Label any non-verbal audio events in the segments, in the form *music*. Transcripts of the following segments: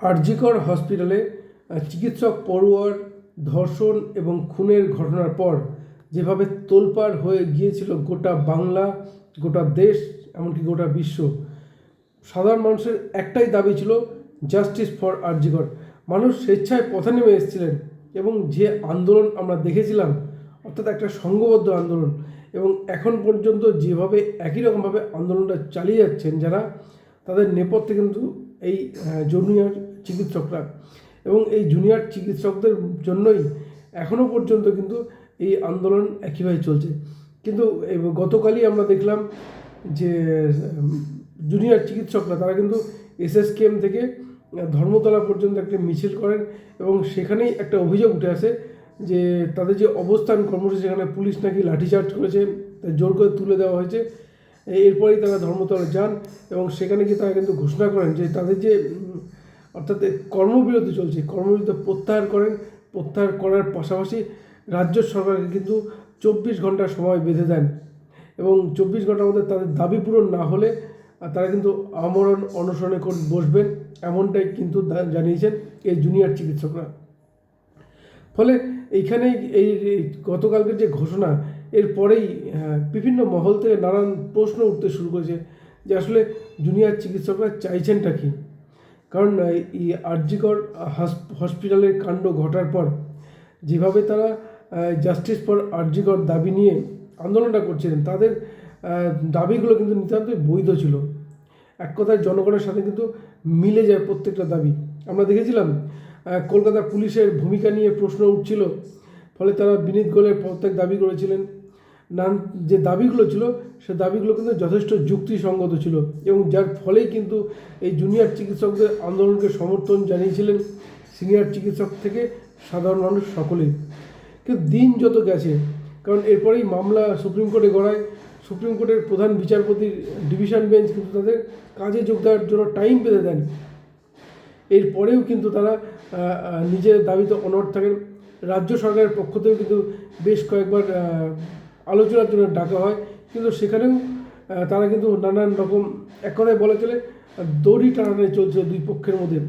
আরজিকর হসপিটালে চিকিৎসক পড়ুয়ার ধর্ষণ এবং খুনের ঘটনার পর যেভাবে তোলপাড় হয়ে গিয়েছিল গোটা বাংলা, গোটা দেশ, এমনকি গোটা বিশ্ব, সাধারণ মানুষের একটাই দাবি ছিল জাস্টিস ফর আরজিকর। মানুষ স্বেচ্ছায় পথে নেমে এসেছিলেন এবং যে আন্দোলন আমরা দেখেছিলাম, অর্থাৎ একটা সংঘবদ্ধ আন্দোলন, এবং এখন পর্যন্ত যেভাবে একই রকমভাবে আন্দোলনটা চালিয়ে যাচ্ছেন যারা, তাদের নেপথ্যে কিন্তু এই জুনিয়র চিকিৎসকরা। এবং এই জুনিয়র চিকিৎসকদের জন্যই এখনও পর্যন্ত কিন্তু এই আন্দোলন একইভাবে চলছে। কিন্তু গতকালই আমরা দেখলাম যে জুনিয়র চিকিৎসকরা, তারা কিন্তু এসএসকেএম থেকে ধর্মতলা পর্যন্ত একটা মিছিল করেন এবং সেখানেই একটা অভিযোগ উঠে আসে যে, তাদের যে অবস্থান কর্মসূচি, সেখানে পুলিশ নাকি লাঠিচার্জ করেছে জোর করে তুলে দেওয়া হয়েছে। এরপরেই তারা ধর্মতলা যান এবং সেখানে গিয়ে তারা কিন্তু ঘোষণা করেন যে, তাদের যে অর্থাৎ কর্মবিরতি চলছে। কর্মবিরতি প্রত্যাহার করেন প্রত্যাহার করার পাশাপাশি রাজ্য সরকারকে কিন্তু চব্বিশ ঘণ্টা সময় বেঁধে দেন এবং চব্বিশ ঘণ্টার মধ্যে তাদের দাবি পূরণ না হলে তারা কিন্তু আমরণ অনশনে বসবেন এমনটাই কিন্তু জানিয়েছেন এই জুনিয়র চিকিৎসকরা। ফলে এইখানেই এই গতকালকের যে ঘোষণা এর পরেই আহ, বিভিন্ন মহল থেকে নানান প্রশ্ন উঠতে শুরু করেছে যে আসলে জুনিয়র চিকিৎসকরা চাইছেনটা কি? কারণ এই আরজিকর হসপিটালের কাণ্ড ঘটার পর যেভাবে তারা জাস্টিস ফর আরজিকর দাবি নিয়ে আন্দোলনটা করছিলেন, তাদের দাবিগুলো কিন্তু নিতান্তই বৈধ ছিল। এক কথায় জনগণের সাথে কিন্তু মিলে যায় প্রত্যেকটা দাবি। আমরা দেখেছিলাম কলকাতা পুলিশের ভূমিকা নিয়ে প্রশ্ন উঠছিল, ফলে তারা বিনীত গোলের প্রত্যেক দাবি করেছিলেন। নান যে দাবিগুলো ছিল, সে দাবিগুলো কিন্তু যথেষ্ট যুক্তিসঙ্গত ছিল এবং যার ফলেই কিন্তু এই জুনিয়র চিকিৎসকদের আন্দোলনকে সমর্থন জানিয়েছিলেন সিনিয়র চিকিৎসক থেকে সাধারণ মানুষ সকলেই। কিন্তু দিন যত গেছে, কারণ এরপরেই মামলা সুপ্রিম কোর্টে গড়ায়, সুপ্রিম কোর্টের প্রধান বিচারপতির ডিভিশন বেঞ্চ কিন্তু তাদের কাজে যোগ দেওয়ার জন্য টাইম পেতে দেন। এরপরেও কিন্তু তারা নিজের দাবিতে অনড় থাকেন। রাজ্য সরকারের পক্ষ থেকেও কিন্তু বেশ কয়েকবার আলোচনার জন্য ডাকা হয়। কিন্তু সেখানেও তারা কিন্তু নানান রকম এক কথায় বলা চলে, দড়ি টানাটানি চলছে দুই পক্ষের মধ্যে।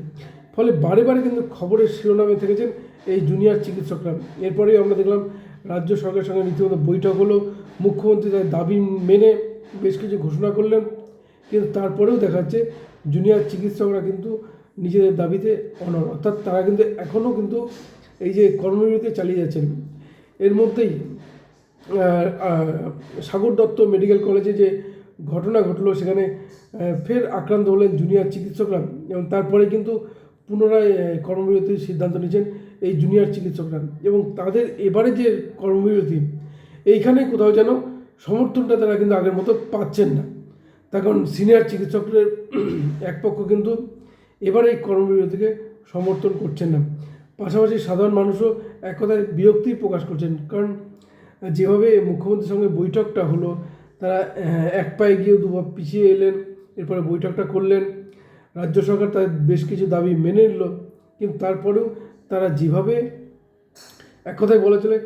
ফলে বারে বারে কিন্তু খবরের শিরোনামে থেকেছেন এই জুনিয়র চিকিৎসকরা। এরপরেই আমরা দেখলাম, রাজ্য সরকারের সঙ্গে রীতিমতো বৈঠক হলো। মুখ্যমন্ত্রী তার দাবি মেনে বেশ কিছু ঘোষণা করলেন। কিন্তু তারপরেও দেখা যাচ্ছে, জুনিয়র চিকিৎসকরা কিন্তু নিজেদের দাবিতে অনড়। অর্থাৎ তারা কিন্তু এখনও কিন্তু এই যে কর্মবিরতি চালিয়ে যাচ্ছেন। এর মধ্যেই সাগর দত্ত মেডিকেল কলেজে যে ঘটনা ঘটলো, সেখানে ফের আক্রান্ত হলেন জুনিয়র চিকিৎসকরা এবং তারপরে কিন্তু পুনরায় কর্মবিরতির সিদ্ধান্ত নিয়েছেন এই জুনিয়র চিকিৎসকরা এবং তাদের এবারে যে কর্মবিরতি, এইখানে কোথাও যেন সমর্থনটা তারা কিন্তু আগের মতো পাচ্ছেন না। তার কারণ সিনিয়র চিকিৎসকদের এক পক্ষ কিন্তু এবারে এই কর্মবিরতিকে সমর্থন করছেন না। পাশাপাশি সাধারণ মানুষও এক কথায় বিরক্তি প্রকাশ করছেন, কারণ যেভাবে মুখ্যমন্ত্রীর সঙ্গে বৈঠকটা হলো, তারা এক পায়ে গিয়েও দুবার পিছিয়ে এলেন, এরপরে বৈঠকটা করলেন। রাজ্য সরকার তাদের বেশ কিছু দাবি মেনে নিল, কিন্তু তারপরেও তারা যেভাবে, এক কথায় বলা চলে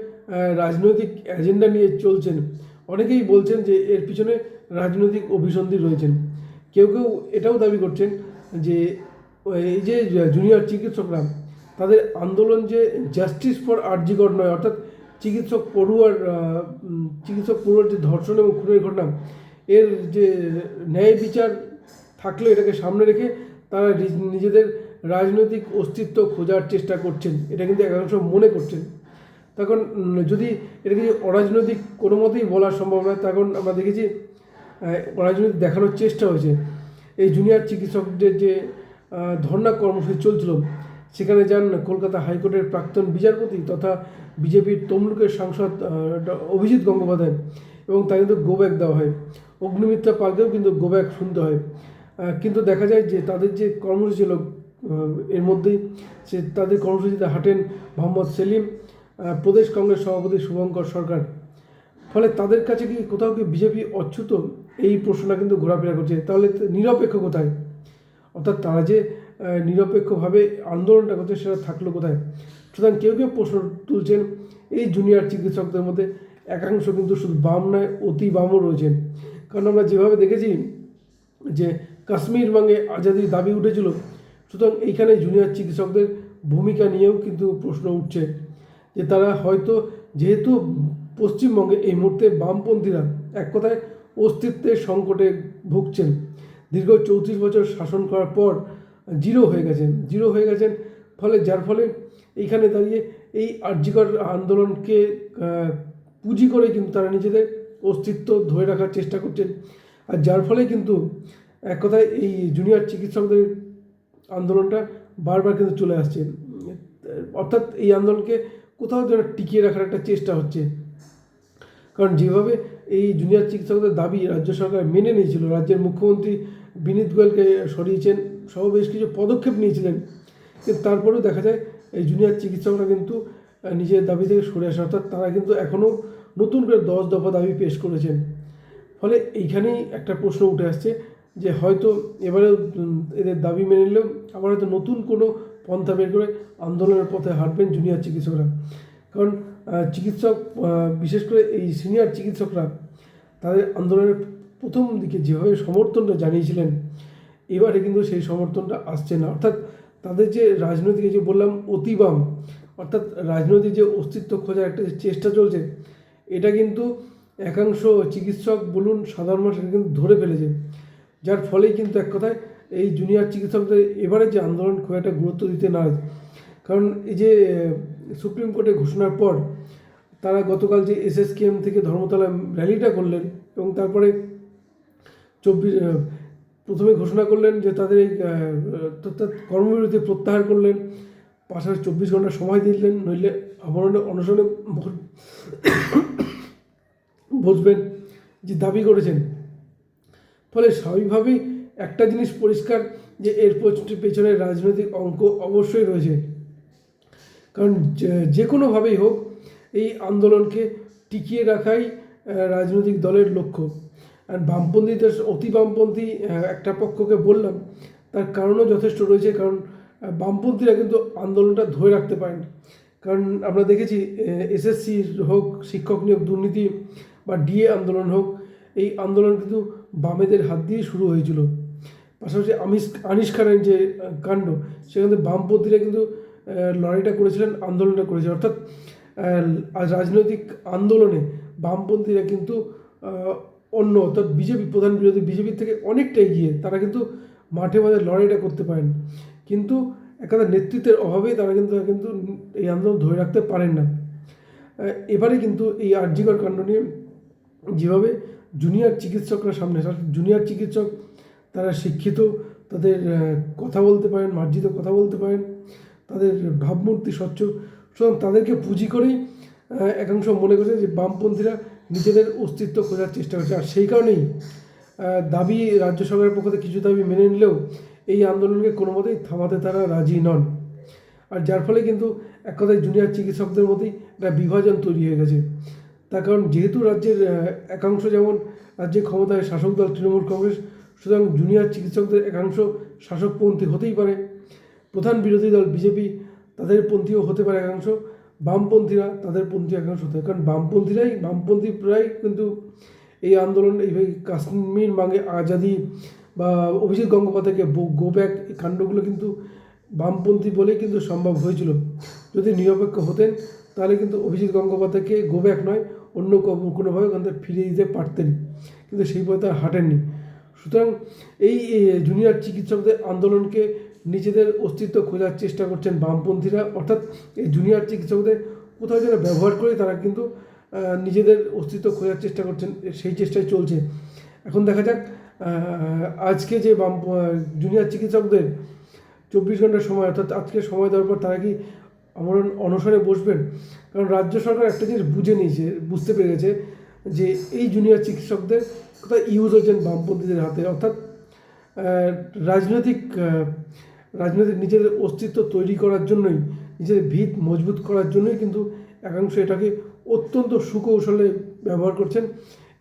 রাজনৈতিক এজেন্ডা নিয়ে চলছেন, অনেকেই বলছেন যে এর পিছনে রাজনৈতিক অভিসন্ধি রয়েছেন। কেউ কেউ এটাও দাবি করছেন যে, এই যে জুনিয়র চিকিৎসকরা, তাদের আন্দোলন যে জাস্টিস ফর আর্জিকর নয়, অর্থাৎ চিকিৎসক পড়ুয়ার চিকিৎসক পড়ুয়ার যে ধর্ষণ এবং খুনের ঘটনা, এর যে ন্যায় বিচার থাকলে এটাকে সামনে রেখে তারা নিজেদের রাজনৈতিক অস্তিত্ব খোঁজার চেষ্টা করছেন। এটা কিন্তু একাংশ মনে করছেন। তখন যদি এটাকে অরাজনৈতিক কোনো মতেই বলা সম্ভব নয় তখন আমরা দেখেছি অরাজনৈতিক দেখানোর চেষ্টা হয়েছে। এই জুনিয়র চিকিৎসকদের যে ধর্ণা কর্মসূচি চলছিল সেখানে যান কলকাতা হাইকোর্টের প্রাক্তন বিচারপতি তথা বিজেপির তমলুকের সাংসদ অভিজিৎ গঙ্গোপাধ্যায় এবং তাকে কিন্তু গোব্যাক দেওয়া হয়। অগ্নিমিত্রা পালকেও কিন্তু গোব্যাক শুনতে হয়। কিন্তু দেখা যায় যে তাদের যে কর্মসূচি ছিল এর মধ্যেই সে তাদের কর্মসূচিতে হাঁটেন মোহাম্মদ সেলিম প্রদেশ কংগ্রেস সভাপতি শুভঙ্কর সরকার। ফলে তাদের কাছে কি কোথাও কি বিজেপি অচ্যুত? এই প্রশ্নটা কিন্তু ঘোরাফেরা করছে। তাহলে নিরপেক্ষ কোথায়? অর্থাৎ তারা যে নিরপেক্ষভাবে আন্দোলনটা করছে সেটা থাকল কোথায়? সুতরাং কেউ কেউ প্রশ্ন তুলছেন, এই জুনিয়র চিকিৎসকদের মধ্যে একাংশ কিন্তু শুধু বাম নয়, অতি বামও রয়েছেন। কারণ আমরা যেভাবে দেখেছি যে কাশ্মীর বাঙ্গে আজাদির দাবি উঠেছিল, সুতরাং এইখানে জুনিয়র চিকিৎসকদের ভূমিকা নিয়েও কিন্তু প্রশ্ন উঠছে যে তারা হয়তো যেহেতু পশ্চিমবঙ্গে এই মুহূর্তে বামপন্থীরা এক কথায় অস্তিত্বের সংকটে ভুগছেন, দীর্ঘ চৌত্রিশ বছর শাসন করার পর জিরো হয়ে গেছেন জিরো হয়ে গেছেন, ফলে যার ফলে এইখানে দাঁড়িয়ে এই আর্যিকর আন্দোলনকে পুঁজি করে কিন্তু তারা নিজেদের অস্তিত্ব ধরে রাখার চেষ্টা করছেন। আর যার ফলে কিন্তু এক কথায় এই জুনিয়র চিকিৎসকদের আন্দোলনটা বারবার কিন্তু চলে আসছে। অর্থাৎ এই আন্দোলনকে কোথাও যেন টিকিয়ে রাখার একটা চেষ্টা হচ্ছে। কারণ যেভাবে এই জুনিয়র চিকিৎসকদের দাবি রাজ্য সরকার মেনে নিয়েছিল, রাজ্যের মুখ্যমন্ত্রী বিনীত গোয়েলকে সরিয়েছেন সহ বেশ কিছু পদক্ষেপ নিয়েছিলেন। কিন্তু তারপরেও দেখা যায়, এই জুনিয়র চিকিৎসকরা কিন্তু নিজের দাবি থেকে সরে আসে। অর্থাৎ তারা কিন্তু এখনও নতুন করে দশ দফা দাবি পেশ করেছেন। ফলে এইখানেই একটা প্রশ্ন উঠে আসছে যে, হয়তো এবারে এদের দাবি মেনে নিলেও আবার হয়তো নতুন কোনো পন্থা বের করে আন্দোলনের পথে হাঁটবেন জুনিয়র চিকিৎসকরা। কারণ চিকিৎসক বিশেষ করে এই সিনিয়র চিকিৎসকরা, তাদের আন্দোলনের প্রথম দিকে যেভাবে সমর্থনটা জানিয়েছিলেন এবারে কিন্তু সেই সমর্থনটা আসছে না। অর্থাৎ তাদের যে রাজনৈতিক যে বললাম অতিবাম, অর্থাৎ রাজনৈতিক যে অস্তিত্ব খোঁজার একটা চেষ্টা চলছে, এটা কিন্তু একাংশ চিকিৎসক বলুন, সাধারণ মানুষ কিন্তু ধরে ফেলেছে। যার ফলেই কিন্তু এক কথায় এই জুনিয়র চিকিৎসকদের এবারে যে আন্দোলন খুব একটা গুরুত্ব দিতে না কারণ এই যে সুপ্রিম কোর্টে ঘোষণার পর তারা গতকাল যে এস এস এসএসকেএম থেকে ধর্মতলা র্যালিটা করলেন এবং তারপরে চব্বিশ প্রথমে ঘোষণা করলেন যে তাদের এই কর্মবিরতি প্রত্যাহার করলেন, পাশাপাশি চব্বিশ ঘণ্টা সময় দিলেন, নইলে আমরণে অনশনে *coughs* বসবেন যে দাবি করেছেন। ফলে স্বাভাবিকভাবেই একটা জিনিস পরিষ্কার যে এর পছ- পেছনে রাজনৈতিক অঙ্ক অবশ্যই রয়েছে। কারণ যে- কোনোভাবেই হোক, এই আন্দোলনকে টিকিয়ে রাখাই রাজনৈতিক দলের লক্ষ্য। বামপন্থীদের অতি বামপন্থী একটা পক্ষকে বললাম। তার কারণও যথেষ্ট রয়েছে, কারণ বামপন্থীরা কিন্তু আন্দোলনটা ধরে রাখতে পারেন। কারণ আমরা দেখেছি এসএসসি হোক, শিক্ষক নিয়োগ, দুর্নীতি বা ডিএ আন্দোলন হোক, এই আন্দোলন কিন্তু বামেদের হাত দিয়ে শুরু হয়েছিল। পাশাপাশি আমিষ আনিস খানের যে কাণ্ড, সেখান থেকে বামপন্থীরা কিন্তু লড়াইটা করেছিলেন, আন্দোলনটা করেছে অর্থাৎ রাজনৈতিক আন্দোলনে বামপন্থীরা কিন্তু অন্য, অর্থাৎ বিজেপি, প্রধান বিরোধী বিজেপির থেকে অনেকটা এগিয়ে, তারা কিন্তু মাঠে মাঠে লড়াইটা করতে পারেন। কিন্তু একাধারে নেতৃত্বের অভাবে তারা কিন্তু কিন্তু এই আন্দোলন ধরে রাখতে পারেন না। এবারে কিন্তু এই আর্যিকর কাণ্ড নিয়ে যেভাবে জুনিয়র চিকিৎসকরা সামনে জুনিয়র চিকিৎসক তারা শিক্ষিত, তাদের কথা বলতে পারেন, মার্জিত কথা বলতে পারেন, তাদের ভাবমূর্তি স্বচ্ছ। সুতরাং তাদেরকে পুঁজি করেই একাংশ মনে করছে যে বামপন্থীরা নিজেদের অস্তিত্ব খোঁজার চেষ্টা করছে। আর সেই কারণেই দাবি রাজ্য সরকারের পক্ষ থেকে কিছু দাবি মেনে নিলেও এই আন্দোলনকে কোনো মতেই থামাতে তারা রাজি নন। আর যার ফলে কিন্তু এক কথায় জুনিয়র চিকিৎসকদের মধ্যেই একটা বিভাজন তৈরি হয়ে গেছে। তার কারণ যেহেতু রাজ্যের একাংশ যেমন রাজ্যের ক্ষমতায় শাসক দল তৃণমূল কংগ্রেস, সুতরাং জুনিয়র চিকিৎসকদের একাংশ শাসকপন্থী হতেই পারে। প্রধান বিরোধী দল বিজেপি, তাদের পন্থীও হতে পারে একাংশ। বামপন্থীরা তাদের পন্থী একাংশ হতে কারণ বামপন্থীরাই, বামপন্থী প্রায় কিন্তু এই আন্দোলন এইভাবে কাশ্মীর মাঙ্গে আজাদি বা অভিজিৎ গঙ্গোপাধ্যায়কে গো ব্যাক এই কাণ্ডগুলো কিন্তু বামপন্থী বলেই কিন্তু সম্ভব হয়েছিল। যদি নিরপেক্ষ হতেন, তাহলে কিন্তু অভিজিৎ গঙ্গোপাধ্যায়কে গো ব্যাক নয়, অন্য কোনোভাবে ওখান থেকে ফিরিয়ে দিতে পারতেন। কিন্তু সেই পথে হাঁটেননি। সুতরাং এই জুনিয়র চিকিৎসকদের আন্দোলনকে নিজেদের অস্তিত্ব খোঁজার চেষ্টা করছেন বামপন্থীরা। অর্থাৎ এই জুনিয়র চিকিৎসকদের কোথাও যেন ব্যবহার করে তারা কিন্তু নিজেদের অস্তিত্ব খোঁজার চেষ্টা করছেন, সেই চেষ্টাই চলছে। এখন দেখা যাক আজকে যে বাম জুনিয়র চিকিৎসকদের চব্বিশ ঘণ্টার সময়, অর্থাৎ আজকে সময় দেওয়ার পর তারা কি আমরণ অনশনে বসবেন? কারণ রাজ্য সরকার একটা জিনিস বুঝে নিয়েছে, বুঝতে পেরে গেছে যে এই জুনিয়র চিকিৎসকদের কোথায় ইউজ হচ্ছেন বামপন্থীদের হাতে। অর্থাৎ রাজনৈতিক রাজনৈতিক নিজেদের অস্তিত্ব তৈরি করার জন্যই, নিজেদের ভিত মজবুত করার জন্যই কিন্তু একাংশ এটাকে অত্যন্ত সুকৌশলে ব্যবহার করছেন।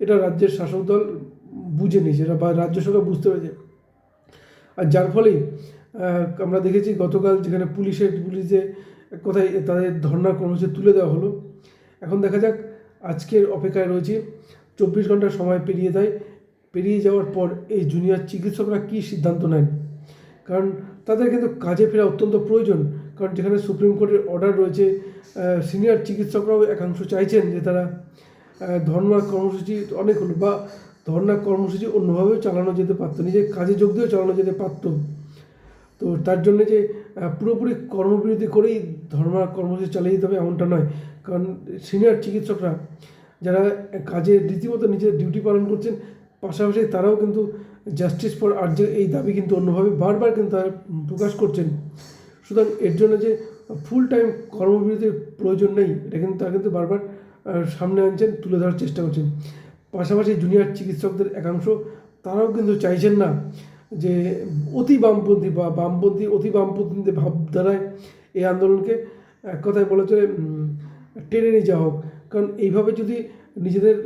এটা রাজ্যের শাসক দল বুঝে নিয়েছে বা রাজ্য সরকার বুঝতে পেরেছে। আর যার ফলেই আমরা দেখেছি গতকাল যেখানে পুলিশের, পুলিশে কোথায় তাদের ধর্নার কর্মসূচি তুলে দেওয়া হলো। এখন দেখা যাক, আজকের অপেক্ষায় রয়েছে। চব্বিশ ঘণ্টা সময় পেরিয়ে দেয় পেরিয়ে যাওয়ার পর এই জুনিয়র চিকিৎসকরা কী সিদ্ধান্ত নেন? কারণ তাদের কিন্তু কাজে ফেরা অত্যন্ত প্রয়োজন। কারণ যেখানে সুপ্রিম কোর্টের অর্ডার রয়েছে সিনিয়র চিকিৎসকরাও একাংশ চাইছেন যে তারা আহ, কর্মসূচি অনেক হলো বা ধর্নার কর্মসূচি অন্যভাবেও চালানো যেতে পারতো নিজের কাজে যোগ দিয়েও চালানো যেতে পারতো। তো তার জন্য যে পুরোপুরি কর্মবিরতি করেই ধর্ম কর্মসূচি চালিয়ে যেতে হবে এমনটা নয়। কারণ সিনিয়র চিকিৎসকরা যারা কাজে রীতিমতো নিজের ডিউটি পালন করছেন পাশাপাশি তারাও কিন্তু জাস্টিস ফর আর্জের এই দাবি কিন্তু অন্যভাবে বারবার কিন্তু তারা প্রকাশ করছেন। সুতরাং এর জন্য যে ফুল টাইম কর্মবিরতির প্রয়োজন নেই, এটা কিন্তু তারা কিন্তু বারবার সামনে আনছেন, তুলে ধরার চেষ্টা করছেন। পাশাপাশি জুনিয়র চিকিৎসকদের একাংশ, তারাও কিন্তু চাইছেন না যে অতি বামপন্থী বা বামপন্থী, অতি বামপন্থী ভাবধারায় এই আন্দোলনকে, এক কথায় বলা চলে টেনে নিয়ে যাওয়া হোক। কারণ এইভাবে যদি নিজেদের,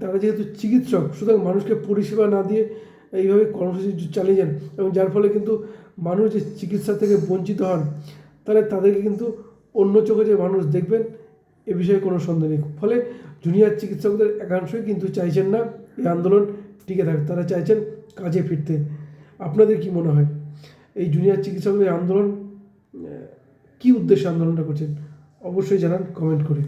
তারা যেহেতু চিকিৎসক, সুতরাং মানুষকে পরিষেবা না দিয়ে এইভাবে কর্মসূচি চালিয়ে যান এবং যার ফলে কিন্তু মানুষ যে চিকিৎসা থেকে বঞ্চিত হন, তাহলে তাদেরকে কিন্তু অন্য চোখে যে মানুষ দেখবেন, এ বিষয়ে কোনো সন্দেহ নেই। ফলে জুনিয়র চিকিৎসকদের একাংশই কিন্তু চাইছেন না এই আন্দোলন টিকে থাকতে তারা চাইছেন কাজে ফিরতে। আপনাদের কি মনে হয়? এই জুনিয়র চিকিৎসকদের আন্দোলন কী উদ্দেশ্যে আন্দোলনটা করছেন? অবশ্যই জানান, কমেন্ট করে।